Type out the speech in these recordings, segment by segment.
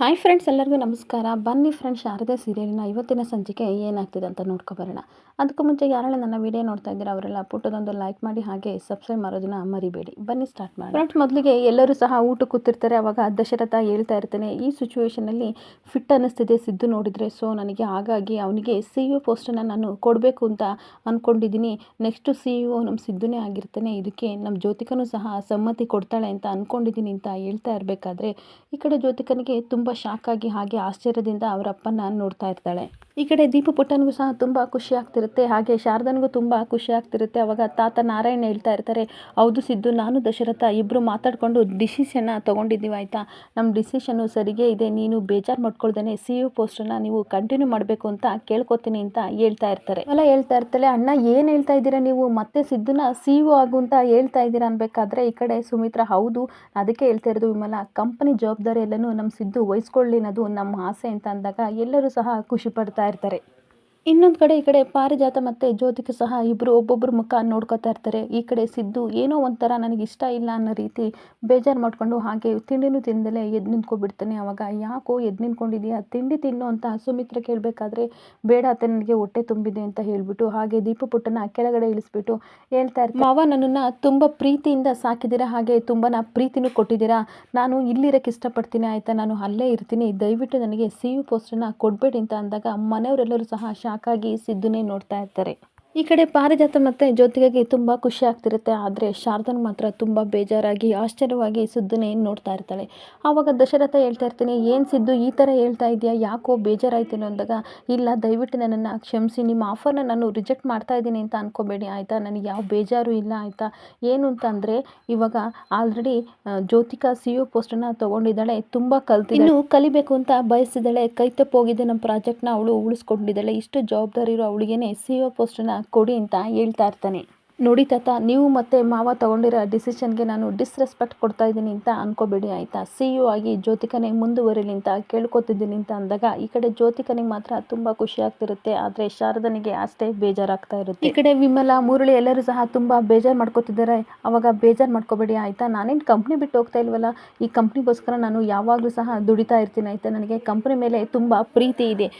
Hi friends, ಎಲ್ಲರಿಗೂ ನಮಸ್ಕಾರ. ಬನ್ನಿ ಫ್ರೆಂಡ್ಸ್, ಶಾರದೆ ಸೀರಿಯಲ್ನ ಇವತ್ತಿನ ಸಂಚಿಕೆ ಏನಾಗ್ತಿದೆ ಅಂತ ನೋಡ್ಕೊಬರೋಣ ಅದಕ್ಕೂ ಮುಂಚೆ ಯಾರೆಲ್ಲ ನನ್ನ ವಿಡಿಯೋ ನೋಡ್ತಾ ಇದ್ದೀರಾ, ಅವರೆಲ್ಲ ಪುಟ್ಟದೊಂದು ಲೈಕ್ ಮಾಡಿ, ಹಾಗೆ ಸಬ್ಸ್ಕ್ರೈಬ್ ಮಾಡೋದನ್ನ ಮರಿಬೇಡಿ. ಬನ್ನಿ ಸ್ಟಾರ್ಟ್ ಮಾಡಿ ಫ್ರೆಂಡ್ಸ್, ಮೊದಲಿಗೆ ಎಲ್ಲರೂ ಸಹ ಊಟ ಕೂತಿರ್ತಾರೆ, ಅವಾಗ ದಶರಥ ಹೇಳ್ತಾ ಇರ್ತಾನೆ, ಈ ಸಿಚುವೇಶನಲ್ಲಿ ಫಿಟ್ ಅನ್ನಿಸ್ತಿದೆ ಸಿದ್ದು ನೋಡಿದರೆ ಸೊ ನನಗೆ ಹಾಗಾಗಿ ಅವನಿಗೆ ಸಿ ಯು ಪೋಸ್ಟನ್ನು ನಾನು ಕೊಡಬೇಕು ಅಂತ ಅಂದ್ಕೊಂಡಿದ್ದೀನಿ ನೆಕ್ಸ್ಟು ಸಿ ಯು ನಮ್ಮ ಸಿದ್ದುನೇ ಆಗಿರ್ತಾನೆ, ಇದಕ್ಕೆ ನಮ್ಮ ಜ್ಯೋತಿಕನೂ ಸಹ ಸಮ್ಮತಿ ಕೊಡ್ತಾಳೆ ಅಂತ ಅಂದ್ಕೊಂಡಿದ್ದೀನಿ ಅಂತ ಹೇಳ್ತಾ ಇರಬೇಕಾದ್ರೆ, ಈ ಕಡೆ ಜ್ಯೋತಿಕನಿಗೆ ತುಂಬ ಶಾಕ್ ಆಗಿ ಹಾಗೆ ಆಶ್ಚರ್ಯದಿಂದ ಅವರ ಅಪ್ಪನ ನೋಡ್ತಾ ಇರ್ತಾಳೆ. ಈ ಕಡೆ ದೀಪ ಪುಟ್ಟನಿಗೂ ಸಹ ತುಂಬ ಖುಷಿ ಆಗ್ತಿರುತ್ತೆ. ಹಾಗೆ ಶಾರದನಿಗೂ ತುಂಬ ಖುಷಿ ಆಗ್ತಿರುತ್ತೆ. ಅವಾಗ ತಾತ ನಾರಾಯಣ ಹೇಳ್ತಾ ಇರ್ತಾರೆ, ಹೌದು ಸಿದ್ದು, ನಾನು ದಶರಥ ಇಬ್ಬರು ಮಾತಾಡಿಕೊಂಡು ಡಿಸಿಷನ್ನ ತೊಗೊಂಡಿದ್ದೀವಿ ಆಯಿತಾ? ನಮ್ಮ ಡಿಸಿಷನ್ನು ಸರಿಗೆ ಇದೆ. ನೀನು ಬೇಜಾರು ಮಾಡ್ಕೊಳ್ದೇ ಸಿ ಯು ಪೋಸ್ಟನ್ನು ನೀವು ಕಂಟಿನ್ಯೂ ಮಾಡಬೇಕು ಅಂತ ಕೇಳ್ಕೊತೀನಿ ಅಂತ ಹೇಳ್ತಾ ಇರ್ತಾರೆ. ಎಲ್ಲ ಹೇಳ್ತಾ ಇರ್ತಾಳೆ, ಅಣ್ಣ, ಏನು ಹೇಳ್ತಾ ಇದ್ದೀರಾ ನೀವು? ಮತ್ತೆ ಸಿದ್ದುನ ಸಿ ಯು ಆಗು ಅಂತ ಹೇಳ್ತಾ ಇದ್ದೀರಾ ಅನ್ಬೇಕಾದ್ರೆ ಈ ಕಡೆ ಸುಮಿತ್ರಾ, ಹೌದು, ಅದಕ್ಕೆ ಹೇಳ್ತಾ ಇರೋದು ವಿಮಲ. ಕಂಪನಿ ಜವಾಬ್ದಾರಿ ಎಲ್ಲನೂ ನಮ್ಮ ಸಿದ್ದು ವಹಿಸ್ಕೊಳ್ಳಿ ಅನ್ನೋದು ನಮ್ಮ ಆಸೆ ಅಂತ ಅಂದಾಗ ಎಲ್ಲರೂ ಸಹ ಖುಷಿ ಪಡ್ತಾ ಇರ್ತಾರೆ. ಇನ್ನೊಂದು ಕಡೆ ಈ ಕಡೆ ಪಾರಿಜಾತ ಮತ್ತು ಜ್ಯೋತಿಕ ಸಹ ಇಬ್ಬರು ಒಬ್ಬೊಬ್ಬರು ಮುಖ ನೋಡ್ಕೊತಾ ಇರ್ತಾರೆ. ಈ ಕಡೆ ಸಿದ್ದು ಏನೋ ಒಂಥರ ನನಗೆ ಇಷ್ಟ ಇಲ್ಲ ಅನ್ನೋ ರೀತಿ ಬೇಜಾರು ಮಾಡಿಕೊಂಡು ಹಾಗೆ ತಿಂಡಿನೂ ತಿಂದಲೇ ಎದ್ದು ನಿಂತ್ಕೊಬಿಡ್ತಾನೆ. ಅವಾಗ ಯಾಕೋ ಎದ್ದು ನಿಂತ್ಕೊಂಡಿದ್ಯಾ? ತಿಂಡಿ ತಿನ್ನು ಅಂತ ಸುಮಿತ್ರ ಕೇಳಬೇಕಾದ್ರೆ ಬೇಡ ಅತ್ತೆ ನನಗೆ ಹೊಟ್ಟೆ ತುಂಬಿದೆ ಅಂತ ಹೇಳಿಬಿಟ್ಟು ಹಾಗೆ ದೀಪ ಪುಟ್ಟನ ಕೆಳಗಡೆ ಇಳಿಸ್ಬಿಟ್ಟು ಹೇಳ್ತಾ ಇರ್ತಾರೆ ಮಾವ ನನ್ನನ್ನು ತುಂಬ ಪ್ರೀತಿಯಿಂದ ಸಾಕಿದ್ದೀರಾ? ಹಾಗೆ ತುಂಬ ಪ್ರೀತಿನೂ ಕೊಟ್ಟಿದ್ದೀರಾ? ನಾನು ಇಲ್ಲಿರೋಕ್ಕೆ ಇಷ್ಟಪಡ್ತೀನಿ ಆಯಿತಾ? ನಾನು ಅಲ್ಲೇ ಇರ್ತೀನಿ. ದಯವಿಟ್ಟು ನನಗೆ ಸಿ ಯು ಪೋಸ್ಟನ್ನು ಕೊಡಬೇಡಿ ಅಂತ ಅಂದಾಗ ಮನೆಯವರೆಲ್ಲರೂ ಸಹ ಶಾಕಾಗಿ ಸಿದ್ದುನೇ ನೋಡ್ತಾ ಇರ್ತಾರೆ. ಈ ಕಡೆ ಪಾರಿಜಾತ ಮತ್ತು ಜ್ಯೋತಿಗೆ ತುಂಬ ಖುಷಿ ಆಗ್ತಿರುತ್ತೆ, ಆದರೆ ಶಾರದನ್ ಮಾತ್ರ ತುಂಬ ಬೇಜಾರಾಗಿ, ಆಶ್ಚರ್ಯವಾಗಿ ಸಿದ್ದುನೇ ನೋಡ್ತಾ ಇರ್ತಾಳೆ. ಆವಾಗ ದಶರಥ ಹೇಳ್ತಾ ಇರ್ತೀನಿ, ಏನು ಸಿದ್ದು, ಈ ಥರ ಹೇಳ್ತಾ ಇದೆಯಾ? ಯಾಕೋ ಬೇಜಾರಾಯ್ತೇನೋ ಅಂದಾಗ, ಇಲ್ಲ, ದಯವಿಟ್ಟು ನನ್ನನ್ನು ಕ್ಷಮಿಸಿ, ನಿಮ್ಮ ಆಫರ್ನ ನಾನು ರಿಜೆಕ್ಟ್ ಮಾಡ್ತಾ ಇದ್ದೀನಿ ಅಂತ ಅನ್ಕೋಬೇಡಿ, ಆಯಿತಾ? ನನಗೆ ಯಾವ ಬೇಜಾರು ಇಲ್ಲ, ಆಯಿತಾ? ಏನು ಅಂತಂದರೆ ಇವಾಗ ಆಲ್ರೆಡಿ ಜ್ಯೋತಿಕಾ ಸಿ ಯು ಪೋಸ್ಟನ್ನು ತೊಗೊಂಡಿದ್ದಾಳೆ, ತುಂಬ ಕಲ್ತು ಇನ್ನು ಕಲಿಬೇಕು ಅಂತ ಬಯಸಿದ್ದಾಳೆ, ಕೈ ತಪ್ಪೋಗಿದ್ದೆ ನಮ್ಮ ಪ್ರಾಜೆಕ್ಟ್ನ ಅವಳು ಉಳಿಸ್ಕೊಂಡಿದ್ದಾಳೆ, ಇಷ್ಟು ಜವಾಬ್ದಾರಿ ಇರೋ ಅವಳಿಗೇನೆ ಸಿ ಯು ಪೋಸ್ಟನ್ನು ಕೊಡಿ ಅಂತ ಹೇಳ್ತಾ ಇರ್ತಾನೆ. ನೋಡಿ ತಾತ, ನೀವು ಮತ್ತು ಮಾವ ತೊಗೊಂಡಿರೋ ಡಿಸಿಷನ್ಗೆ ನಾನು ಡಿಸ್ರೆಸ್ಪೆಕ್ಟ್ ಕೊಡ್ತಾ ಇದ್ದೀನಿ ಅಂತ ಅನ್ಕೋಬೇಡಿ ಆಯಿತಾ? ಸಿ ಯು ಆಗಿ ಜ್ಯೋತಿಕನೇ ಮುಂದುವರಿಲಿ ಅಂತ ಕೇಳ್ಕೊತಿದ್ದೀನಿ ಅಂತ ಅಂದಾಗ ಈ ಕಡೆ ಜ್ಯೋತಿಕನಿಗೆ ಮಾತ್ರ ತುಂಬ ಖುಷಿ ಆಗ್ತಿರುತ್ತೆ, ಆದರೆ ಶಾರದನಿಗೆ ಅಷ್ಟೇ ಬೇಜಾರಾಗ್ತಾ ಇರುತ್ತೆ. ಈ ಕಡೆ ವಿಮಲ, ಮುರಳಿ ಎಲ್ಲರೂ ಸಹ ತುಂಬ ಬೇಜಾರು ಮಾಡ್ಕೋತಿದ್ದಾರೆ. ಅವಾಗ ಬೇಜಾರು ಮಾಡ್ಕೋಬೇಡಿ ಆಯಿತಾ? ನಾನೇನು ಕಂಪ್ನಿ ಬಿಟ್ಟು ಹೋಗ್ತಾ ಇಲ್ವಲ್ಲ? ಈ ಕಂಪ್ನಿಗೋಸ್ಕರ ನಾನು ಯಾವಾಗಲೂ ಸಹ ದುಡಿತಾ ಇರ್ತೀನಿ ಆಯಿತಾ? ನನಗೆ ಕಂಪ್ನಿ ಮೇಲೆ ತುಂಬ ಪ್ರೀತಿ ಇದೆ.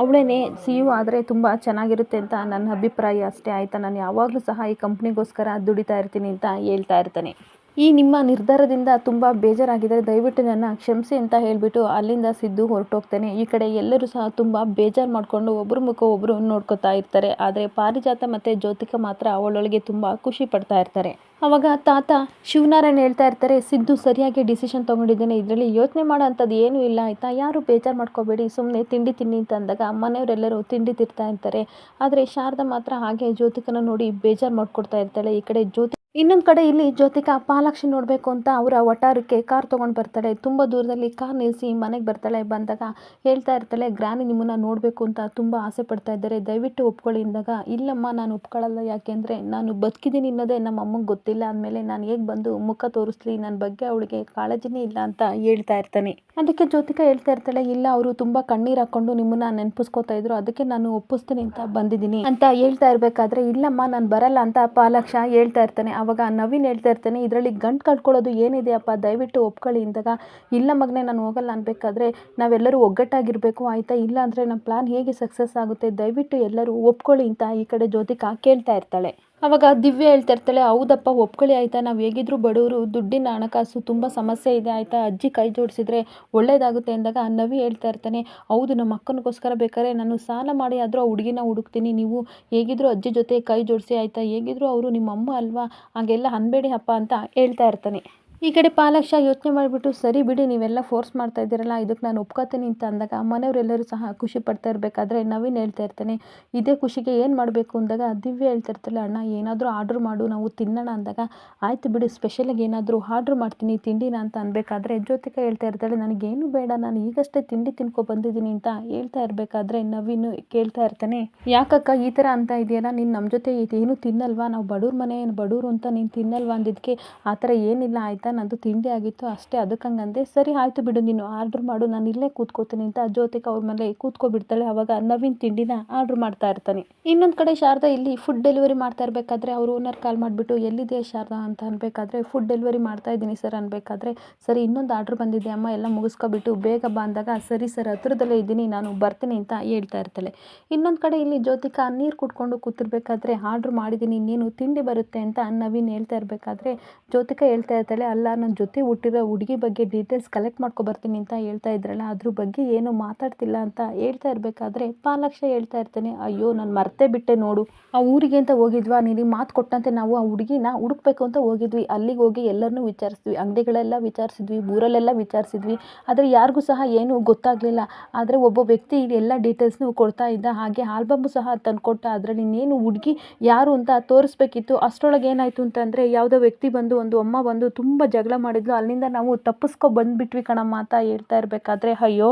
ಅವಳೇನೆ ಸಿ ಯು ಆದರೆ ತುಂಬ ಚೆನ್ನಾಗಿರುತ್ತೆ ಅಂತ ನನ್ನ ಅಭಿಪ್ರಾಯ ಅಷ್ಟೇ ಆಯಿತಾ? ನಾನು ಯಾವಾಗಲೂ ಸಹ ಕಂಪ್ನಿಗೋಸ್ಕರ ದುಡಿತಾ ಇರ್ತೀನಿ ಅಂತ ಹೇಳ್ತಾ ಇರ್ತಾನೆ. ಈ ನಿಮ್ಮ ನಿರ್ಧಾರದಿಂದ ತುಂಬ ಬೇಜಾರಾಗಿದ್ದರೆ ದಯವಿಟ್ಟು ನನ್ನ ಕ್ಷಮಿಸಿ ಅಂತ ಹೇಳಿಬಿಟ್ಟು ಅಲ್ಲಿಂದ ಸಿದ್ದು ಹೊರಟೋಗ್ತಾನೆ. ಈ ಕಡೆ ಎಲ್ಲರೂ ಸಹ ತುಂಬ ಬೇಜಾರು ಮಾಡಿಕೊಂಡು ಒಬ್ಬರು ಮುಖ ಒಬ್ಬರು ನೋಡ್ಕೋತಾ ಇರ್ತಾರೆ. ಆದರೆ ಪಾರಿಜಾತ ಮತ್ತು ಜ್ಯೋತಿಕ ಮಾತ್ರ ಅವಳೊಳಗೆ ತುಂಬ ಖುಷಿ ಪಡ್ತಾ ಇರ್ತಾರೆ. ಅವಾಗ ತಾತ ಶಿವನಾರಾಯಣ ಹೇಳ್ತಾ ಇರ್ತಾರೆ, ಸಿದ್ದು ಸರಿಯಾಗಿ ಡಿಸಿಷನ್ ತೊಗೊಂಡಿದ್ದೇನೆ, ಇದರಲ್ಲಿ ಯೋಚನೆ ಮಾಡೋ ಅಂಥದ್ದು ಏನೂ ಇಲ್ಲ ಆಯಿತಾ? ಯಾರು ಬೇಜಾರು ಮಾಡ್ಕೋಬೇಡಿ ಸುಮ್ಮನೆ ತಿಂಡಿ ತಿನ್ನಿ ಅಂತ ಅಂದಾಗ ಮನೆಯವರೆಲ್ಲರೂ ತಿಂಡಿ ತಿರ್ತಾ ಇರ್ತಾರೆ. ಆದರೆ ಶಾರದಾ ಮಾತ್ರ ಹಾಗೆ ಜ್ಯೋತಿಕನ ನೋಡಿ ಬೇಜಾರು ಮಾಡ್ಕೊಡ್ತಾ ಇರ್ತಾಳೆ ಈ ಕಡೆ ಜ್ಯೋತಿ. ಇನ್ನೊಂದು ಕಡೆ ಇಲ್ಲಿ ಜ್ಯೋತಿಕ ಪಾಲಾಕ್ಷಿ ನೋಡಬೇಕು ಅಂತ ಅವರ ವಟಾರಕ್ಕೆ ಕಾರ್ ತೊಗೊಂಡು ಬರ್ತಾಳೆ. ತುಂಬ ದೂರದಲ್ಲಿ ಕಾರ್ ನಿಲ್ಲಿಸಿ ಮನೆಗೆ ಬರ್ತಾಳೆ. ಬಂದಾಗ ಹೇಳ್ತಾ ಇರ್ತಾಳೆ, ಗ್ರಾನಿ ನಿಮ್ಮನ್ನು ನೋಡಬೇಕು ಅಂತ ತುಂಬ ಆಸೆ ಪಡ್ತಾ ಇದ್ದಾರೆ. ದಯವಿಟ್ಟು ಒಪ್ಕೊಳ್ಳಿ. ಅಂದಾಗ, ಇಲ್ಲಮ್ಮ, ನಾನು ಒಪ್ಕೊಳ್ಳಲ್ಲ. ಯಾಕೆಂದರೆ ನಾನು ಬದುಕಿದ್ದೀನಿ ಅನ್ನೋದೇ ನಮ್ಮ ಅಮ್ಮಂಗೆ ಗೊತ್ತಿಲ್ಲ ಅಂದಮೇಲೆ ನಾನು ಹೇಗೆ ಬಂದು ಮುಖ ತೋರಿಸ್ಲಿ ನನ್ನ ಬಗ್ಗೆ ಅವಳಿಗೆ ಕಾಳಜಿನೇ ಇಲ್ಲ ಅಂತ ಹೇಳ್ತಾ ಇರ್ತಾನೆ. ಅದಕ್ಕೆ ಜ್ಯೋತಿಕಾ ಹೇಳ್ತಾ ಇರ್ತಾಳೆ, ಇಲ್ಲ ಅವರು ತುಂಬ ಕಣ್ಣೀರು ಹಾಕೊಂಡು ನಿಮ್ಮನ್ನ ನೆನಪಿಸ್ಕೋತಾ ಇದ್ರು, ಅದಕ್ಕೆ ನಾನು ಒಪ್ಪಿಸ್ತೀನಿ ಅಂತ ಬಂದಿದ್ದೀನಿ ಅಂತ ಹೇಳ್ತಾ ಇರಬೇಕಾದ್ರೆ, ಇಲ್ಲಮ್ಮ, ನಾನು ಬರಲ್ಲ ಅಂತ ಪಾಲಕ್ಷ ಹೇಳ್ತಾ ಇರ್ತಾನೆ. ಅವಾಗ ನವೀನ್ ಹೇಳ್ತಾ ಇರ್ತಾನೆ, ಇದರಲ್ಲಿ ಗಂಟು ಕಳ್ಕೊಳ್ಳೋದು ಏನಿದೆಯಪ್ಪ ದಯವಿಟ್ಟು ಒಪ್ಕೊಳ್ಳಿ ಅಂದಾಗ ಇಲ್ಲ ಮಗನೇ, ನಾನು ಹೋಗಲ್ಲ ಅನ್ಬೇಕಾದ್ರೆ ನಾವೆಲ್ಲರೂ ಒಗ್ಗಟ್ಟಾಗಿರಬೇಕು, ಆಯಿತಾ? ಇಲ್ಲ ಅಂದರೆ ನಮ್ಮ ಪ್ಲಾನ್ ಹೇಗೆ ಸಕ್ಸಸ್ ಆಗುತ್ತೆ? ದಯವಿಟ್ಟು ಎಲ್ಲರೂ ಒಪ್ಕೊಳ್ಳಿ ಅಂತ ಈ ಕಡೆ ಜ್ಯೋತಿಕಾ ಕೇಳ್ತಾ ಇರ್ತಾಳೆ. ಅವಾಗ ದಿವ್ಯ ಹೇಳ್ತಾ ಇರ್ತಾಳೆ ಹೌದಪ್ಪ, ಒಪ್ಕೊಳ್ಳಿ ಆಯಿತಾ? ನಾವು ಹೇಗಿದ್ರು ಬಡವರು, ದುಡ್ಡಿನ ಹಣಕಾಸು ತುಂಬ ಸಮಸ್ಯೆ ಇದೆ, ಆಯಿತಾ? ಅಜ್ಜಿ ಕೈ ಜೋಡಿಸಿದ್ರೆ ಒಳ್ಳೇದಾಗುತ್ತೆ ಅಂದಾಗ ನವಿ ಹೇಳ್ತಾ ಇರ್ತಾನೆ, ಹೌದು ನಮ್ಮ ಅಕ್ಕನಿಗೋಸ್ಕರ ಬೇಕಾದ್ರೆ ನಾನು ಸಾಲ ಮಾಡಿ, ಆದರೂ ಆ ಹುಡುಗಿನ ಹುಡುಕ್ತೀನಿ. ನೀವು ಹೇಗಿದ್ರು ಅಜ್ಜಿ ಜೊತೆ ಕೈ ಜೋಡಿಸಿ, ಆಯಿತಾ? ಹೇಗಿದ್ರು ಅವರು ನಿಮ್ಮ ಅಮ್ಮ ಅಲ್ವಾ? ಹಾಗೆಲ್ಲ ಅನ್ಬೇಡಿ ಅಪ್ಪ ಅಂತ ಹೇಳ್ತಾ ಇರ್ತಾನೆ. ಈ ಕಡೆ ಪಾಲಾಕ್ಷ ಯೋಚನೆ ಮಾಡಿಬಿಟ್ಟು, ಸರಿ ಬಿಡಿ, ನೀವೆಲ್ಲ ಫೋರ್ಸ್ ಮಾಡ್ತಾ ಇದ್ದೀರಲ್ಲ, ಇದಕ್ಕೆ ನಾನು ಒಪ್ಕೋತೀನಿ ಅಂತ ಅಂದಾಗ ಮನೆಯವರೆಲ್ಲರೂ ಸಹ ಖುಷಿ ಪಡ್ತಾ ಇರಬೇಕಾದ್ರೆ ನವೀನ್ ಹೇಳ್ತಾ ಇರ್ತಾನೆ, ಇದೇ ಖುಷಿಗೆ ಏನು ಮಾಡಬೇಕು? ಅಂದಾಗ, ದಿವ್ಯ ಹೇಳ್ತಾ ಇರ್ತಾಳೆ, ಅಣ್ಣ, ಏನಾದರೂ ಆರ್ಡ್ರ್ ಮಾಡು, ನಾವು ತಿನ್ನೋಣ ಅಂದಾಗ, ಆಯಿತು ಬಿಡು ಸ್ಪೆಷಲಾಗಿ ಏನಾದರೂ ಆರ್ಡ್ರ್ ಮಾಡ್ತೀನಿ, ತಿಂಡಿನ ಅಂತ ಅನ್ಬೇಕಾದ್ರೆ ಜ್ಯೋತಿಕಾ ಹೇಳ್ತಾ ಇರ್ತಾಳೆ, ನನಗೇನು ಬೇಡ, ನಾನು ಈಗಷ್ಟೇ ತಿಂಡಿ ತಿನ್ಕೊ ಬಂದಿದ್ದೀನಿ ಅಂತ ಹೇಳ್ತಾ ಇರಬೇಕಾದ್ರೆ ನವೀನು ಕೇಳ್ತಾ ಇರ್ತಾನೆ, ಯಾಕಕ್ಕ, ಈ ಥರ ಅಂತ ಇದೆಯಲ್ಲ, ನೀನು ನಮ್ಮ ಜೊತೆ ಇದೇನು ತಿನ್ನಲ್ವಾ? ನಾವು ಬಡವ್ರ ಮನೆ, ಬಡವ್ರು ಅಂತ ನೀನು ತಿನ್ನಲ್ವಾ ಅಂದಿದ್ದಕ್ಕೆ ಆ ಥರ ಏನಿಲ್ಲ, ಆಯಿತಾ? ನಂದು ತಿಂಡಿ ಆಗಿತ್ತು, ಅಷ್ಟೇ ಅದಕ್ಕೆ ಹಂಗಂದೆ, ಸರಿ ಆಯಿತು ಬಿಡು, ನೀನು ಆರ್ಡ್ರ್ ಮಾಡು, ನಾನು ಇಲ್ಲೇ ಕೂತ್ಕೋತೀನಿ ಅಂತ ಜ್ಯೋತಿಕಾ ಅವ್ರ ಮೇಲೆ ಕೂತ್ಕೊಬಿಡ್ತಾಳೆ. ಅವಾಗ ನವೀನ್ ತಿಂಡಿನ ಆರ್ಡ್ರ್ ಮಾಡ್ತಾ ಇರ್ತಾನೆ. ಇನ್ನೊಂದು ಕಡೆ ಶಾರದಾ ಇಲ್ಲಿ ಫುಡ್ ಡೆಲಿವರಿ ಮಾಡ್ತಾ ಇರಬೇಕಾದ್ರೆ ಅವ್ರ ಓನರ್ ಕಾಲ್ ಮಾಡಿಬಿಟ್ಟು, ಎಲ್ಲಿದೆಯಾ ಶಾರದಾ ಅಂತ ಅನ್ಬೇಕಾದ್ರೆ ಫುಡ್ ಡೆಲಿವರಿ ಮಾಡ್ತಾ ಇದ್ದೀನಿ ಸರ್ ಅನ್ಬೇಕಾದ್ರೆ, ಸರಿ ಇನ್ನೊಂದು ಆರ್ಡ್ರ್ ಬಂದಿದೆ, ಅಮ್ಮ ಎಲ್ಲ ಮುಗಿಸ್ಕೊಬಿಟ್ಟು ಬೇಗ ಬಂದಾಗ ಸರಿ ಸರ್, ಹತ್ರದಲ್ಲೇ ಇದ್ದೀನಿ, ನಾನು ಬರ್ತೀನಿ ಅಂತ ಹೇಳ್ತಾ ಇರ್ತಾಳೆ. ಇನ್ನೊಂದು ಕಡೆ ಇಲ್ಲಿ ಜ್ಯೋತಿಕಾ ನೀರು ಕುಡ್ಕೊಂಡು ಕೂತಿರ್ಬೇಕಾದ್ರೆ, ಆರ್ಡ್ರ್ ಮಾಡಿದ್ದೀನಿ, ಇನ್ನೇನು ತಿಂಡಿ ಬರುತ್ತೆ ಅಂತ ನವೀನ್ ಹೇಳ್ತಾ ಇರಬೇಕಾದ್ರೆ, ಜ್ಯೋತಿಕಾ ಹೇಳ್ತಾ ಇರ್ತಾಳೆ ಅಲ್ಲ ನನ್ನ ಜೊತೆ ಹುಟ್ಟಿರೋ ಹುಡುಗಿ ಬಗ್ಗೆ ಡೀಟೇಲ್ಸ್ ಕಲೆಕ್ಟ್ ಮಾಡ್ಕೊಬರ್ತೀನಿ ಅಂತ ಹೇಳ್ತಾ ಇದ್ರಲ್ಲ, ಅದ್ರ ಬಗ್ಗೆ ಏನು ಮಾತಾಡ್ತಿಲ್ಲ ಅಂತ ಹೇಳ್ತಾ ಇರಬೇಕಾದ್ರೆ ಪಾಲಕ್ಷ ಹೇಳ್ತಾ ಇರ್ತಾನೆ, ಅಯ್ಯೋ, ನಾನು ಮರ್ತೇ ಬಿಟ್ಟೆ ನೋಡು, ಆ ಊರಿಗೆ ಅಂತ ಹೋಗಿದ್ವಾ ನಿನಗೆ ಮಾತು ಕೊಟ್ಟಂತೆ ನಾವು ಆ ಹುಡುಗಿನ ಹುಡುಕ್ಬೇಕು ಅಂತ ಹೋಗಿದ್ವಿ, ಅಲ್ಲಿಗೆ ಹೋಗಿ ಎಲ್ಲರನ್ನೂ ವಿಚಾರಿಸಿದ್ವಿ, ಅಂಗಡಿಗಳೆಲ್ಲ ವಿಚಾರಿಸಿದ್ವಿ, ಊರಲ್ಲೆಲ್ಲ ವಿಚಾರಿಸಿದ್ವಿ, ಆದರೆ ಯಾರಿಗೂ ಸಹ ಏನೂ ಗೊತ್ತಾಗಲಿಲ್ಲ, ಆದರೆ ಒಬ್ಬ ವ್ಯಕ್ತಿ ಎಲ್ಲ ಡೀಟೇಲ್ಸ್ನು ಕೊಡ್ತಾ ಇದ್ದ, ಹಾಗೆ ಆಲ್ಬಮ್ ಸಹ ತಂದುಕೊಟ್ಟ, ಅದರಲ್ಲಿ ಇನ್ನೇನು ಹುಡುಗಿ ಯಾರು ಅಂತ ತೋರಿಸ್ಬೇಕಿತ್ತು, ಅಷ್ಟರೊಳಗೆ ಏನಾಯಿತು ಅಂತಂದರೆ ಯಾವುದೋ ವ್ಯಕ್ತಿ ಬಂದು, ಒಂದು ಅಮ್ಮ ಬಂದು ತುಂಬ ಜಗಳ ಮಾಡಿದ್ಲು, ಅಲ್ಲಿಂದ ನಾವು ತಪ್ಪಿಸ್ಕೊ ಬಂದುಬಿಟ್ವಿ ಕಣಮ್ಮ ಅಂತ ಹೇಳ್ತಾ ಇರಬೇಕಾದ್ರೆ, ಅಯ್ಯೋ,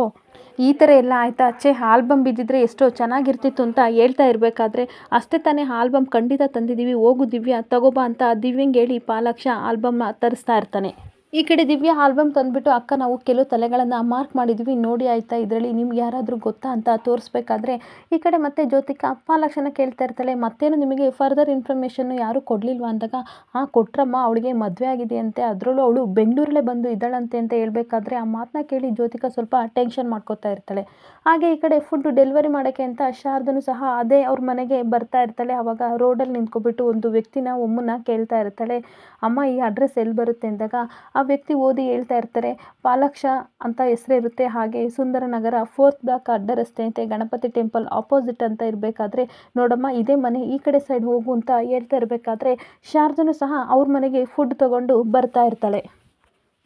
ಈ ಥರ ಎಲ್ಲ ಆಯಿತಾ? ಅಚ್ಚೆ ಆಲ್ಬಮ್ ಬಿದ್ದಿದ್ರೆ ಎಷ್ಟೋ ಚೆನ್ನಾಗಿರ್ತಿತ್ತು ಅಂತ ಹೇಳ್ತಾ ಇರಬೇಕಾದ್ರೆ, ಅಷ್ಟೇ ತಾನೇ ಆಲ್ಬಮ್ ಖಂಡಿತ ತಂದಿದ್ದೀವಿ, ಹೋಗು ದಿವ್ಯಾ, ತಗೋಬಾ ಅಂತ ದಿವ್ಯಂಗೆ ಹೇಳಿ ಪಾಲಾಕ್ಷ ಆಲ್ಬಮ್ನ ತರಿಸ್ತಾ ಇರ್ತಾನೆ. ಈ ಕಡೆ ದಿವ್ಯ ಆಲ್ಬಮ್ ತಂದುಬಿಟ್ಟು ಅಕ್ಕ ನಾವು ಕೆಲವು ತಲೆಗಳನ್ನು ಮಾರ್ಕ್ ಮಾಡಿದ್ವಿ. ನೋಡಿ ಆಯಿತಾ, ಇದರಲ್ಲಿ ನಿಮ್ಗೆ ಯಾರಾದರೂ ಗೊತ್ತಾ ಅಂತ ತೋರಿಸ್ಬೇಕಾದ್ರೆ ಈ ಕಡೆ ಮತ್ತೆ ಜ್ಯೋತಿಕಾ ಲಕ್ಷಣ ಕೇಳ್ತಾ ಇರ್ತಾಳೆ. ಮತ್ತೇನು ನಿಮಗೆ ಫರ್ದರ್ ಇನ್ಫಾರ್ಮೇಷನ್ನು ಯಾರೂ ಕೊಡಲಿಲ್ವಾ ಅಂದಾಗ, ಆ, ಕೊಟ್ರಮ್ಮ, ಅವಳಿಗೆ ಮದುವೆ ಆಗಿದೆ ಅಂತೆ. ಅದರಲ್ಲೂ ಅವಳು ಬೆಂಗಳೂರಲ್ಲೇ ಬಂದು ಇದ್ದಾಳಂತೆ ಅಂತ ಹೇಳ್ಬೇಕಾದ್ರೆ ಆ ಮಾತನ್ನ ಕೇಳಿ ಜ್ಯೋತಿಕಾ ಸ್ವಲ್ಪ ಟೆನ್ಷನ್ ಮಾಡ್ಕೋತಾ ಇರ್ತಾಳೆ. ಹಾಗೆ ಈ ಕಡೆ ಫುಡ್ ಡೆಲಿವರಿ ಮಾಡೋಕ್ಕೆ ಅಂತ ಶಾರದನು ಸಹ ಅದೇ ಅವ್ರ ಮನೆಗೆ ಬರ್ತಾ ಇರ್ತಾಳೆ. ಆವಾಗ ರೋಡಲ್ಲಿ ನಿಂತ್ಕೊಬಿಟ್ಟು ಒಂದು ವ್ಯಕ್ತಿನ ಒಮ್ಮನ್ನ ಕೇಳ್ತಾ ಇರ್ತಾಳೆ. ಅಮ್ಮ, ಈ ಅಡ್ರೆಸ್ ಎಲ್ಲಿ ಬರುತ್ತೆ? ಅಂದಾಗ ಆ ವ್ಯಕ್ತಿ ಓದಿ ಹೇಳ್ತಾ ಇರ್ತಾರೆ, ಪಾಲಕ್ಷ ಅಂತ ಹೆಸರಿರುತ್ತೆ ಹಾಗೆ ಸುಂದರ ನಗರ ಫೋರ್ತ್ ಬ್ಲಾಕ್ ಅಡ್ಡ ರಸ್ತೆ ಅಂತೆ, ಗಣಪತಿ ಟೆಂಪಲ್ ಆಪೋಸಿಟ್ ಅಂತ ಇರಬೇಕಾದ್ರೆ, ನೋಡಮ್ಮ, ಇದೇ ಮನೆ ಈ ಕಡೆ ಸೈಡ್ ಹೋಗು ಅಂತ ಹೇಳ್ತಾ ಇರಬೇಕಾದ್ರೆ ಶಾರ್ದನು ಸಹ ಅವ್ರ ಮನೆಗೆ ಫುಡ್ ತಗೊಂಡು ಬರ್ತಾ ಇರ್ತಾಳೆ.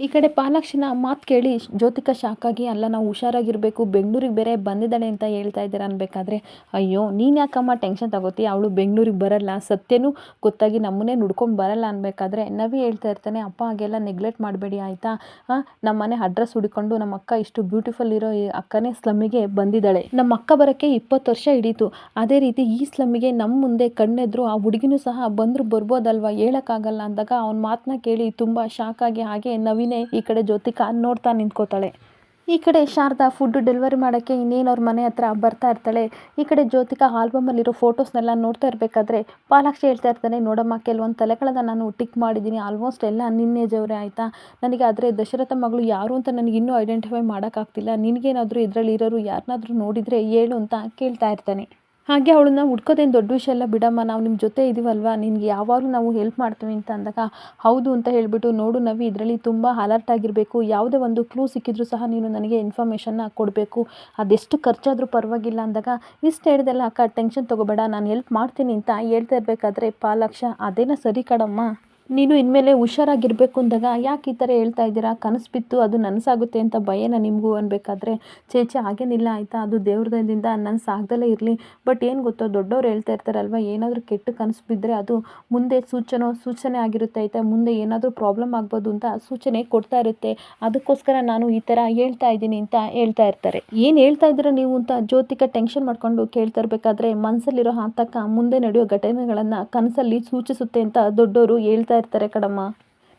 ಈ ಕಡೆ ಪಾಲಾಕ್ಷಿನ ಮಾತು ಕೇಳಿ ಜ್ಯೋತಿಕಾ ಶಾಕಾಗಿ ಅಲ್ಲ, ನಾವು ಹುಷಾರಾಗಿರಬೇಕು, ಬೆಂಗಳೂರಿಗೆ ಬೇರೆ ಬಂದಿದ್ದಾಳೆ ಅಂತ ಹೇಳ್ತಾ ಇದ್ದಾರೆ ಅನ್ಬೇಕಾದ್ರೆ, ಅಯ್ಯೋ, ನೀನು ಯಾಕಮ್ಮ ಟೆನ್ಷನ್ ತಗೋತಿ? ಅವಳು ಬೆಂಗಳೂರಿಗೆ ಬರಲ್ಲ, ಸತ್ಯನೂ ಗೊತ್ತಾಗಿ ನಮ್ಮನ್ನೇ ನುಡ್ಕೊಂಡು ಬರಲ್ಲ ಅನ್ಬೇಕಾದ್ರೆ, ನವಿ ಹೇಳ್ತಾ ಇರ್ತಾನೆ, ಅಪ್ಪ, ಹಾಗೆಲ್ಲ ನೆಗ್ಲೆಕ್ಟ್ ಮಾಡಬೇಡಿ, ಆಯಿತಾ? ನಮ್ಮ ಮನೆ ಅಡ್ರೆಸ್ ಹುಡ್ಕೊಂಡು ನಮ್ಮ ಅಕ್ಕ ಇಷ್ಟು ಬ್ಯೂಟಿಫುಲ್ ಇರೋ ಈ ಅಕ್ಕನೇ ಸ್ಲಮ್ಮಿಗೆ ಬಂದಿದ್ದಾಳೆ. ನಮ್ಮ ಅಕ್ಕ ಬರೋಕ್ಕೆ ಇಪ್ಪತ್ತು ವರ್ಷ ಹಿಡೀತು. ಅದೇ ರೀತಿ ಈ ಸ್ಲಮ್ಮಿಗೆ ನಮ್ಮ ಮುಂದೆ ಕಣ್ಣೆದ್ರು, ಆ ಹುಡುಗಿನೂ ಸಹ ಬಂದರೂ ಬರ್ಬೋದಲ್ವಾ? ಹೇಳೋಕ್ಕಾಗಲ್ಲ ಅಂದಾಗ ಅವ್ನ ಮಾತನ್ನ ಕೇಳಿ ತುಂಬ ಶಾಕಾಗಿ ಹಾಗೆ ನವೀನೇ ಈ ಕಡೆ ಜ್ಯೋತಿಕಾ ನೋಡ್ತಾ ನಿಂತ್ಕೋತಾಳೆ. ಈ ಕಡೆ ಶಾರದಾ ಫುಡ್ ಡೆಲಿವರಿ ಮಾಡೋಕ್ಕೆ ಇನ್ನೇನು ಅವ್ರ ಮನೆ ಹತ್ರ ಬರ್ತಾ ಇರ್ತಾಳೆ. ಈ ಕಡೆ ಜ್ಯೋತಿಕಾ ಆಲ್ಬಮಲ್ಲಿರೋ ಫೋಟೋಸ್ನೆಲ್ಲ ನೋಡ್ತಾ ಇರಬೇಕಾದ್ರೆ ಪಾಲಾಕ್ಷಿ ಹೇಳ್ತಾ ಇರ್ತಾನೆ, ನೋಡಮ್ಮ, ಕೆಲವೊಂದು ತಲೆಗಳನ್ನ ನಾನು ಟಿಕ್ ಮಾಡಿದ್ದೀನಿ ಆಲ್ಮೋಸ್ಟ್ ಎಲ್ಲ ನಿನ್ನೆ ಜವರೇ ಆಯಿತಾ? ನನಗೆ ಆದರೆ ದಶರಥ ಮಗಳು ಯಾರು ಅಂತ ನನಗೆ ಇನ್ನೂ ಐಡೆಂಟಿಫೈ ಮಾಡೋಕ್ಕಾಗ್ತಿಲ್ಲ ನಿನಗೇನಾದರೂ ಇದರಲ್ಲಿ ಇರೋರು ಯಾರನ್ನಾದರೂ ನೋಡಿದರೆ ಹೇಳು ಅಂತ ಕೇಳ್ತಾ ಇರ್ತಾನೆ. ಹಾಗೆ ಅವಳನ್ನ ಹುಡ್ಕೋದೇನು ದೊಡ್ಡ ವಿಷಯ ಎಲ್ಲ ಬಿಡಮ್ಮ, ನಾವು ನಿಮ್ಮ ಜೊತೆ ಇದೀವಲ್ವಾ? ನಿನಗೆ ಯಾವಾಗಲೂ ನಾವು ಹೆಲ್ಪ್ ಮಾಡ್ತೀವಿ ಅಂತ ಅಂದಾಗ, ಹೌದು ಅಂತ ಹೇಳಿಬಿಟ್ಟು, ನೋಡು ನವಿ, ಇದರಲ್ಲಿ ತುಂಬ ಅಲರ್ಟ್ ಆಗಿರಬೇಕು. ಯಾವುದೇ ಒಂದು ಕ್ಲೂ ಸಿಕ್ಕಿದ್ರೂ ಸಹ ನೀನು ನನಗೆ ಇನ್ಫಾರ್ಮೇಷನ್ನ ಕೊಡಬೇಕು. ಅದೆಷ್ಟು ಖರ್ಚಾದರೂ ಪರವಾಗಿಲ್ಲ ಅಂದಾಗ, ಇಷ್ಟು ಹೇಳಿದೆಲ್ಲ, ಅಕ್ಕ ಟೆನ್ಷನ್ ತೊಗೋಬೇಡ, ನಾನು ಹೆಲ್ಪ್ ಮಾಡ್ತೀನಿ ಅಂತ ಹೇಳ್ತಾ ಇರಬೇಕಾದ್ರೆ ಪಾಲಕ್ಷ ಅದೇನ ಸರಿ ಕಣಮ್ಮ? ನೀನು ಇನ್ಮೇಲೆ ಹುಷಾರಾಗಿರಬೇಕು ಅಂದಾಗ ಯಾಕೆ ಈ ಥರ ಹೇಳ್ತಾ ಇದ್ದೀರಾ? ಕನಸು ಬಿತ್ತು, ಅದು ನನಸಾಗುತ್ತೆ ಅಂತ ಭಯನ ನಿಮಗೂ ಅನ್ಬೇಕಾದ್ರೆ. ಚೇಚೆ ಹಾಗೇನಿಲ್ಲ, ಆಯಿತಾ? ಅದು ದೇವ್ರದಿಂದ ನನ್ನ ಸಾಗ್ದಲ್ಲೇ ಇರಲಿ. ಬಟ್ ಏನು ಗೊತ್ತೋ, ದೊಡ್ಡವ್ರು ಹೇಳ್ತಾ ಇರ್ತಾರಲ್ವ, ಏನಾದರೂ ಕೆಟ್ಟ ಕನಸು ಬಿದ್ದರೆ ಅದು ಮುಂದೆ ಸೂಚನೆ ಸೂಚನೆ ಆಗಿರುತ್ತೆ, ಆಯಿತಾ? ಮುಂದೆ ಏನಾದರೂ ಪ್ರಾಬ್ಲಮ್ ಆಗ್ಬೋದು ಅಂತ ಸೂಚನೆ ಕೊಡ್ತಾ ಇರುತ್ತೆ. ಅದಕ್ಕೋಸ್ಕರ ನಾನು ಈ ಥರ ಹೇಳ್ತಾ ಇದ್ದೀನಿ ಅಂತ ಹೇಳ್ತಾ ಇರ್ತಾರೆ. ಏನು ಹೇಳ್ತಾ ಇದ್ದೀರಾ ನೀವು ಅಂತ ಜ್ಯೋತಿಕ ಟೆನ್ಷನ್ ಮಾಡ್ಕೊಂಡು ಕೇಳ್ತಾ ಇರಬೇಕಾದ್ರೆ ಮನಸ್ಸಲ್ಲಿರೋ ಆತಕ ಮುಂದೆ ನಡೆಯೋ ಘಟನೆಗಳನ್ನು ಕನಸಲ್ಲಿ ಸೂಚಿಸುತ್ತೆ ಅಂತ ದೊಡ್ಡವರು ಹೇಳ್ತಾ ಇರ್ತಾರೆ ಕಣಮ್ಮ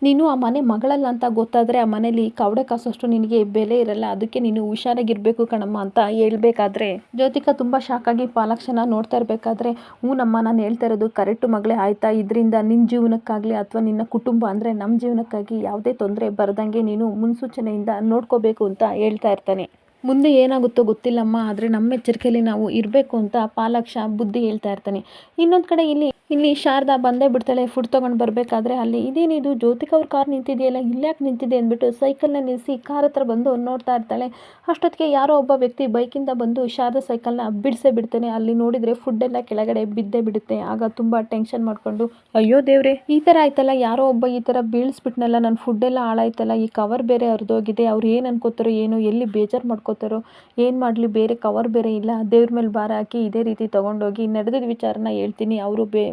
ನೀನು ಆ ಮನೆ ಮಗಳಲ್ಲ ಅಂತ ಗೊತ್ತಾದರೆ ಆ ಮನೇಲಿ ಕಾವಡೆ ಕಾಸೋಷ್ಟು ನಿನಗೆ ಬೆಲೆ ಇರಲ್ಲ, ಅದಕ್ಕೆ ನೀನು ಹುಷಾರಾಗಿರಬೇಕು ಕಣಮ್ಮ ಅಂತ ಹೇಳ್ಬೇಕಾದ್ರೆ. ಜ್ಯೋತಿಕಾ ತುಂಬ ಶಾಕಾಗಿ ಪಾಲಕ್ಷನ ನೋಡ್ತಾ ಇರಬೇಕಾದ್ರೆ, ಹ್ಞೂ ನಮ್ಮ ನಾನು ಹೇಳ್ತಾ ಇರೋದು ಕರೆಕ್ಟು ಮಗಳೇ ಆಯ್ತಾ? ಇದರಿಂದ ನಿನ್ನ ಜೀವನಕ್ಕಾಗಲಿ ಅಥವಾ ನಿನ್ನ ಕುಟುಂಬ ಅಂದರೆ ನಮ್ಮ ಜೀವನಕ್ಕಾಗಿ ಯಾವುದೇ ತೊಂದರೆ ಬರದಂಗೆ ನೀನು ಮುನ್ಸೂಚನೆಯಿಂದ ನೋಡ್ಕೋಬೇಕು ಅಂತ ಹೇಳ್ತಾ ಇರ್ತಾನೆ. ಮುಂದೆ ಏನಾಗುತ್ತೋ ಗೊತ್ತಿಲ್ಲಮ್ಮ, ಆದರೆ ನಮ್ಮ ಎಚ್ಚರಿಕೆಯಲ್ಲಿ ನಾವು ಇರಬೇಕು ಅಂತ ಪಾಲಕ್ಷ ಬುದ್ಧಿ ಹೇಳ್ತಾ ಇರ್ತಾನೆ. ಇನ್ನೊಂದು ಕಡೆ ಇಲ್ಲಿ ಇಲ್ಲಿ ಶಾರದಾ ಬಂದೇ ಬಿಡ್ತಾಳೆ ಫುಡ್ ತೊಗೊಂಡು ಬರಬೇಕಾದ್ರೆ ಅಲ್ಲಿ. ಇದೇನಿದು ಜ್ಯೋತಿಕ ಅವ್ರ ಕಾರ್ ನಿಂತಿದೆಯಲ್ಲ ಇಲ್ಯಾಕೆ ನಿಂತಿದೆ ಅಂದ್ಬಿಟ್ಟು ಸೈಕಲ್ನ ನಿಲ್ಲಿಸಿ ಕಾರ್ ಹತ್ರ ಬಂದು ನೋಡ್ತಾ ಇರ್ತಾಳೆ. ಅಷ್ಟೊತ್ತಿಗೆ ಯಾರೋ ಒಬ್ಬ ವ್ಯಕ್ತಿ ಬೈಕಿಂದ ಬಂದು ಶಾರದಾ ಸೈಕಲ್ನ ಬಿಡಿಸೇ ಬಿಡ್ತಾನೆ. ಅಲ್ಲಿ ನೋಡಿದರೆ ಫುಡ್ಡೆಲ್ಲ ಕೆಳಗಡೆ ಬಿದ್ದೇ ಬಿಡುತ್ತೆ. ಆಗ ತುಂಬ ಟೆನ್ಷನ್ ಮಾಡಿಕೊಂಡು, ಅಯ್ಯೋ ದೇವ್ರೆ! ಈ ಥರ ಆಯ್ತಲ್ಲ? ಯಾರೋ ಒಬ್ಬ ಈ ಥರ ಬೀಳಿಸ್ಬಿಟ್ನಲ್ಲ ನನ್ನ ಫುಡ್ ಎಲ್ಲ ಹಾಳಾಯ್ತಲ್ಲ, ಈ ಕವರ್ ಬೇರೆ ಹರಿದೋಗಿದೆ. ಅವ್ರು ಏನು ಅನ್ಕೋತಾರೋ ಏನು, ಎಲ್ಲಿ ಬೇಜಾರು ಮಾಡ್ಕೋತಾರೋ, ಏನು ಮಾಡಲಿ, ಬೇರೆ ಕವರ್ ಬೇರೆ ಇಲ್ಲ. ದೇವ್ರ ಮೇಲೆ ಭಾರ ಹಾಕಿ ಇದೇ ರೀತಿ ತೊಗೊಂಡೋಗಿ ನಡೆದಿದ್ದ ವಿಚಾರನ ಹೇಳ್ತೀನಿ. ಅವರು ಬೇ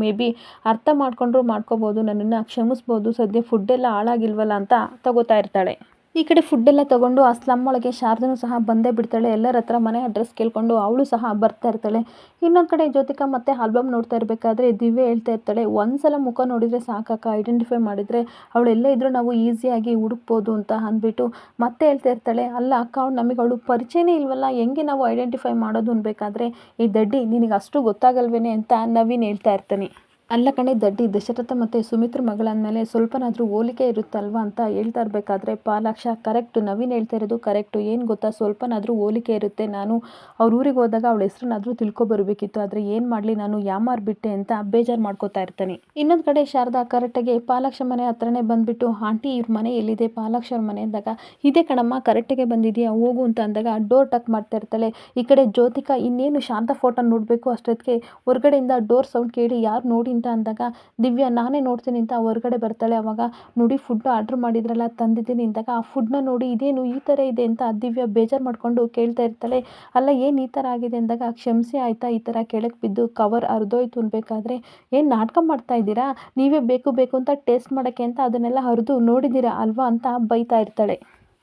ಮೇ ಬಿ ಅರ್ಥ ಮಾಡ್ಕೊಂಡ್ರು ಮಾಡ್ಕೋಬೋದು ನನ್ನನ್ನು ಕ್ಷಮಿಸ್ಬೋದು ಸದ್ಯ ಫುಡ್ಡೆಲ್ಲ ಹಾಳಾಗಿಲ್ವಲ್ಲ ಅಂತ ತಗೋತಾ ಇರ್ತಾಳೆ. ಈ ಕಡೆ ಫುಡ್ ಎಲ್ಲ ತಗೊಂಡು ಆ ಸ್ಲಮ್ ಒಳಗೆ ಶಾರದನು ಸಹ ಬಂದೇ ಬಿಡ್ತಾಳೆ. ಎಲ್ಲರ ಹತ್ರ ಮನೆ ಅಡ್ರೆಸ್ ಕೇಳ್ಕೊಂಡು ಅವಳು ಸಹ ಬರ್ತಾ ಇರ್ತಾಳೆ. ಇನ್ನೊಂದು ಕಡೆ ಜ್ಯೋತಿಕಾ ಮತ್ತೆ ಆಲ್ಬಮ್ ನೋಡ್ತಾ ಇರಬೇಕಾದ್ರೆ ದಿವ್ಯ ಹೇಳ್ತಾ ಇರ್ತಾಳೆ, ಒಂದ್ಸಲ ಮುಖ ನೋಡಿದರೆ ಸಾಕಕ್ಕ ಐಡೆಂಟಿಫೈ ಮಾಡಿದರೆ ಅವಳು ಎಲ್ಲೇ ಇದ್ದರೂ ನಾವು ಈಸಿಯಾಗಿ ಹುಡುಕ್ಬೋದು ಅಂತ ಅಂದ್ಬಿಟ್ಟು ಮತ್ತೆ ಹೇಳ್ತಾ ಇರ್ತಾಳೆ. ಅಲ್ಲ ಅಕ್ಕ, ಅವ್ಳು ನಮಗೆ ಅವಳು ಪರಿಚಯನೇ ಇಲ್ವಲ್ಲ, ಹೆಂಗೆ ನಾವು ಐಡೆಂಟಿಫೈ ಮಾಡೋದು ಅನ್ಬೇಕಾದ್ರೆ ಈ ದಡ್ಡಿ, ನಿನಗೆ ಅಷ್ಟು ಗೊತ್ತಾಗಲ್ವೇನೆ? ಅಂತ ನವೀನ್ ಹೇಳ್ತಾ ಇರ್ತಾನೆ. ಅಲ್ಲ ಕಣೆ, ದಡ್ಡಿ ದಶರಥ ಮತ್ತು ಸುಮಿತ್ರ ಮಗಳಂದಮೇಲೆ ಸ್ವಲ್ಪನಾದರೂ ಹೋಲಿಕೆ ಇರುತ್ತಲ್ವಾ ಅಂತ ಹೇಳ್ತಾ ಇರಬೇಕಾದ್ರೆ ಪಾಲಾಕ್ಷ ಕರೆಕ್ಟು, ನವೀನ್ ಹೇಳ್ತಾ ಇರೋದು ಕರೆಕ್ಟು. ಏನು ಗೊತ್ತಾ, ಸ್ವಲ್ಪನಾದರೂ ಹೋಲಿಕೆ ಇರುತ್ತೆ. ನಾನು ಅವ್ರ ಊರಿಗೆ ಹೋದಾಗ ಅವಳ ಹೆಸ್ರನ್ನಾದರೂ ತಿಳ್ಕೊಬರ್ಬೇಕಿತ್ತು. ಆದರೆ ಏನು ಮಾಡಲಿ, ನಾನು ಯಾಮಾರ್ಬಿಟ್ಟೆ ಅಂತ ಬೇಜಾರು ಮಾಡ್ಕೋತಾ ಇರ್ತಾನೆ. ಇನ್ನೊಂದು ಕಡೆ ಶಾರದಾ ಕರೆಕ್ಟಾಗಿ ಪಾಲಾಕ್ಷ ಮನೆ ಹತ್ರನೇ ಬಂದುಬಿಟ್ಟು, ಆಂಟಿ, ಇವ್ರ ಮನೆ ಎಲ್ಲಿದೆ? ಪಾಲಾಕ್ಷ ಮನೆ ಅಂದಾಗ, ಇದೇ ಕಣಮ್ಮ, ಕರೆಕ್ಟಾಗೆ ಬಂದಿದೆಯಾ? ಹೋಗು ಅಂತ ಅಂದಾಗ ಡೋರ್ ಟಕ್ ಮಾಡ್ತಾ ಇರ್ತಾಳೆ. ಈ ಕಡೆ ಜ್ಯೋತಿಕಾ ಇನ್ನೇನು ಶಾಂತ ಫೋಟೋ ನೋಡಬೇಕು ಅಷ್ಟೊತ್ತಿಗೆ? ಹೊರಗಡೆಯಿಂದ ಡೋರ್ ಸೌಂಡ್ ಕೇಳಿ ಯಾರು ನೋಡಿ ಅಂತ ಅಂದಾಗ, ದಿವ್ಯಾ, ನಾನೇ ನೋಡ್ತೀನಿ ಅಂತ ಹೊರಗಡೆ ಬರ್ತಾಳೆ. ಅವಾಗ ನೋಡಿ ಫುಡ್ ಆರ್ಡ್ರ್ ಮಾಡಿದ್ರಲ್ಲ, ತಂದಿದ್ದೀನಿ ಅಂದಾಗ, ಆ ಫುಡ್ನ ನೋಡಿ, ಇದೇನು ಈ ಥರ ಇದೆ ಅಂತ ದಿವ್ಯಾ ಬೇಜಾರು ಮಾಡಿಕೊಂಡು ಕೇಳ್ತಾ ಇರ್ತಾಳೆ. ಅಲ್ಲ, ಏನು ಈ ಥರ ಆಗಿದೆ ಅಂದಾಗ, ಕ್ಷಮಿಸಿ ಆಯಿತಾ, ಈ ಥರ ಕೆಳಗೆ ಬಿದ್ದು ಕವರ್ ಹರಿದೋಯ್ತು ಅನ್ಬೇಕಾದ್ರೆ, ಏನು ನಾಟಕ ಮಾಡ್ತಾ ಇದ್ದೀರಾ? ನೀವೇ ಬೇಕು ಬೇಕು ಅಂತ ಟೇಸ್ಟ್ ಮಾಡೋಕ್ಕೆ ಅಂತ ಅದನ್ನೆಲ್ಲ ಹರಿದು ನೋಡಿದ್ದೀರಾ ಅಲ್ವಾ ಅಂತ ಬೈತಾ ಇರ್ತಾಳೆ.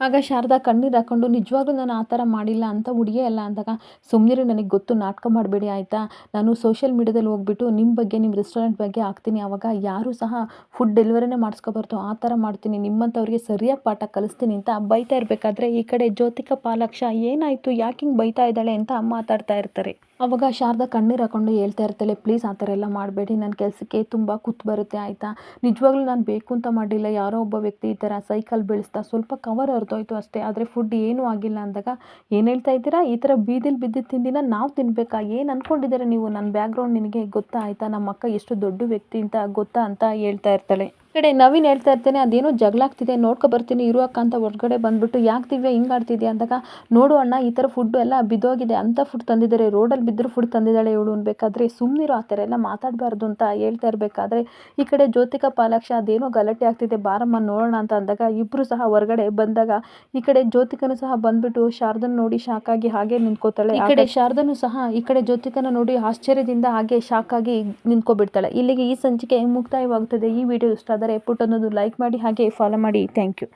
ಆಗ ಶಾರದಾ ಕಣ್ಣೀರು ಹಾಕೊಂಡು, ನಿಜವಾಗ್ಲೂ ನಾನು ಆ ಥರ ಮಾಡಿಲ್ಲ ಅಂತ ಹುಡುಗಿಯೇ ಅಲ್ಲ ಅಂದಾಗ ಸುಮ್ಮನಿರು ನನಗೆ ಗೊತ್ತು, ನಾಟಕ ಮಾಡಬೇಡಿ ಆಯಿತಾ? ನಾನು ಸೋಷಿಯಲ್ ಮೀಡ್ಯಾದಲ್ಲಿ ಹೋಗ್ಬಿಟ್ಟು ನಿಮ್ಮ ಬಗ್ಗೆ ನಿಮ್ಮ ರೆಸ್ಟೋರೆಂಟ್ ಬಗ್ಗೆ ಹಾಕ್ತೀನಿ. ಆವಾಗ ಯಾರೂ ಸಹ ಫುಡ್ ಡೆಲಿವರಿನೇ ಮಾಡಿಸ್ಕೋಬಾರ್ದು. ಆ ಥರ ಮಾಡ್ತೀನಿ. ನಿಮ್ಮಂಥವ್ರಿಗೆ ಸರಿಯಾಗಿ ಪಾಠ ಕಲಿಸ್ತೀನಿ ಅಂತ ಬೈತಾ ಇರಬೇಕಾದ್ರೆ ಈ ಕಡೆ ಜ್ಯೋತಿಕಾ ಪಾಲಾಕ್ಷ ಏನಾಯಿತು? ಯಾಕೆ ಹಿಂಗೆ ಬೈತಾ ಇದ್ದಾಳೆ ಅಂತ ಮಾತಾಡ್ತಾ ಇರ್ತಾರೆ. ಅವಾಗ ಶಾರದಾ ಕಣ್ಣೀರು ಹಾಕೊಂಡು ಹೇಳ್ತಾ ಇರ್ತಾಳೆ, ಪ್ಲೀಸ್ ಆ ಥರ ಎಲ್ಲ ಮಾಡಬೇಡಿ ನನ್ನ ಕೆಲಸಕ್ಕೆ ತುಂಬ ಕುತ್ತು ಬರುತ್ತೆ, ಆಯಿತಾ? ನಿಜವಾಗ್ಲೂ ನಾನು ಬೇಕು ಅಂತ ಮಾಡಿಲ್ಲ, ಯಾರೋ ಒಬ್ಬ ವ್ಯಕ್ತಿ ಈ ಥರ ಸೈಕಲ್ ಬೆಳೆಸ್ತಾ ಸ್ವಲ್ಪ ಕವರ್ ಹರಿದೋಯ್ತು ಅಷ್ಟೇ, ಆದರೆ ಫುಡ್ ಏನೂ ಆಗಿಲ್ಲ ಅಂದಾಗ ಏನು ಹೇಳ್ತಾ ಇದ್ದೀರಾ? ಈ ಥರ ಬೀದಿಲಿ ಬಿದ್ದಿದ್ದ ತಿಂಡಿನ ನಾವು ತಿನ್ನಬೇಕಾ ಏನು ಅಂದ್ಕೊಂಡಿದ್ದೀರಾ ನೀವು? ನನ್ನ ಬ್ಯಾಕ್ಗ್ರೌಂಡ್ ನಿನಗೆ ಗೊತ್ತಾ, ಆಯಿತಾ? ನಮ್ಮ ಅಕ್ಕ ಎಷ್ಟು ದೊಡ್ಡ ವ್ಯಕ್ತಿ ಅಂತ ಗೊತ್ತಾ ಅಂತ ಹೇಳ್ತಾ ಇರ್ತಾಳೆ. ಕಡೆ ನವೀನ್ ಹೇಳ್ತಾ ಇರ್ತಾನೆ ಅದೇನೋ ಜಗಳಾಗ್ತಿದೆ ನೋಡ್ಕೊ ಬರ್ತೀನಿ ಇರು ಅಕ್ಕ ಅಂತ ಹೊರಗಡೆ ಬಂದ್ಬಿಟ್ಟು ಯಾಕೆ ದಿವ್ಯ ಹಿಂಗೆ ಆಡ್ತಿದ್ಯಾ? ಅಂದಾಗ ನೋಡು ಅಣ್ಣ ಈ ಥರ ಫುಡ್ ಎಲ್ಲ ಬಿದ್ದೋಗಿದೆ ಅಂಥ ಫುಡ್ ತಂದಿದ್ದಾರೆ ರೋಡಲ್ಲಿ ಬಿದ್ದರೂ ಫುಡ್ ತಂದಿದ್ದಾಳೆ ಇವಳು ಅನ್ಬೇಕಾದ್ರೆ ಸುಮ್ಮನಿರೋ ಆ ಥರ ಎಲ್ಲ ಮಾತಾಡಬಾರ್ದು ಅಂತ ಹೇಳ್ತಾ ಇರಬೇಕಾದ್ರೆ ಈ ಕಡೆ ಜ್ಯೋತಿಕಾ ಪಾಲಾಕ್ಷ ಅದೇನೋ ಗಲಾಟೆ ಆಗ್ತಿದೆ ಬಾರಮ್ಮ ನೋಡೋಣ ಅಂತ ಅಂದಾಗ ಇಬ್ಬರು ಸಹ ಹೊರಗಡೆ ಬಂದಾಗ ಈ ಕಡೆ ಜ್ಯೋತಿಕನು ಸಹ ಬಂದ್ಬಿಟ್ಟು ಶಾರದನ್ ನೋಡಿ ಶಾಕ್ ಆಗಿ ಹಾಗೆ ನಿಂತ್ಕೋತಾಳೆ ಈ ಕಡೆ ಶಾರದನು ಸಹ ಈ ಕಡೆ ಜ್ಯೋತಿಕನ ನೋಡಿ ಆಶ್ಚರ್ಯದಿಂದ ಹಾಗೆ ಶಾಕ್ ಆಗಿ ನಿಂತ್ಕೊಬಿಡ್ತಾಳೆ. ಇಲ್ಲಿಗೆ ಈ ಸಂಚಿಕೆ ಮುಕ್ತಾಯವಾಗುತ್ತದೆ. ಈ ವಿಡಿಯೋ ಇಷ್ಟ ಆದರೆ ಪುಟ್ಟೊಂದೊಂದು ಲೈಕ್ ಮಾಡಿ ಹಾಗೆ ಫಾಲೋ ಮಾಡಿ. Thank you